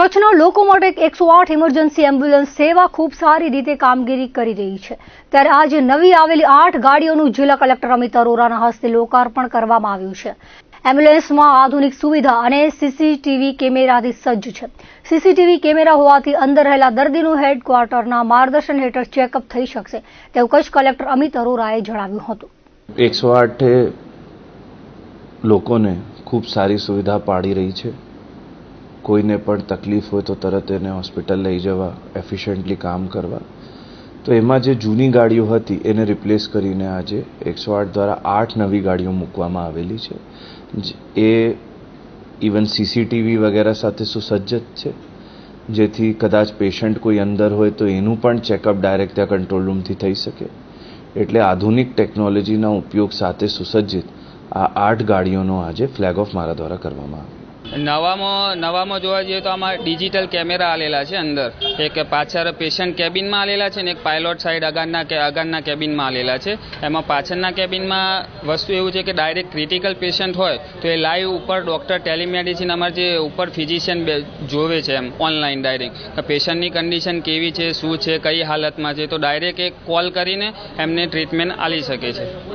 કચ્છના લોકો માટે એકસો આઠ ઇમરજન્સી એમ્બ્યુલન્સ સેવા ખૂબ સારી રીતે કામગીરી કરી રહી છે. ત્યારે આજે નવી આવેલી આઠ ગાડીઓનું જિલ્લા કલેક્ટર અમિત અરોરાના હસ્તે લોકાર્પણ કરવામાં આવ્યું છે. એમ્બ્યુલન્સમાં આધુનિક સુવિધા અને સીસીટીવી કેમેરાથી સજ્જ છે. સીસીટીવી કેમેરા હોવાથી અંદર રહેલા દર્દીનું હેડક્વાર્ટરના માર્ગદર્શન હેઠળ ચેકઅપ થઈ શકશે, તેવું કચ્છ કલેક્ટર અમિત અરોરાએ જણાવ્યું હતું. એકસો આઠે લોકોને ખૂબ સારી સુવિધા પાડી રહી છે. કોઈને પણ તકલીફ હોય તો તરત એને હોસ્પિટલ લઈ જવા એફિશિયન્ટલી કામ કરવા. તો એમાં જે જૂની ગાડીઓ હતી, એને રિપ્લેસ કરીને આજે એકસો આઠ દ્વારા આઠ નવી ગાડીઓ મૂકવામાં આવેલી છે. એ ઇવન સીસીટીવી વગેરે સાથે સુસજ્જ છે. જેથી કદાચ પેશન્ટ કોઈ અંદર હોય તો એનું પણ ચેકઅપ ડાયરેક્ટ ત્યાં કંટ્રોલ રૂમથી થઈ શકે. એટલે આધુનિક ટેકનોલોજીના ઉપયોગ સાથે સુસજ્જિત આ આઠ ગાડીઓનો આજે ફ્લેગ ઓફ મારા દ્વારા કરવામાં આવ્યો. નવામાં નવામાં જોવા જઈએ તો આમાં ડિજિટલ કેમેરા આલેલા છે અંદર. એક પાછળ પેશન્ટ કેબિનમાં આલેલા છે ને એક પાયલોટ સાઈડ અગાડના કે આગળના કેબિનમાં આલેલા છે. એમાં પાછળના કેબિનમાં વસ્તુ એવું છે કે ડાયરેક્ટ ક્રિટિકલ પેશન્ટ હોય તો એ લાઈવ ઉપર ડૉક્ટર ટેલિમેડિસિન અમારે જે ઉપર ફિઝિશિયન જોવે છે એમ ઓનલાઈન ડાયરેક્ટ પેશન્ટની કન્ડિશન કેવી છે, શું છે, કઈ હાલતમાં છે, તો ડાયરેક્ટ એક કોલ કરીને એમને ટ્રીટમેન્ટ આપી શકે છે.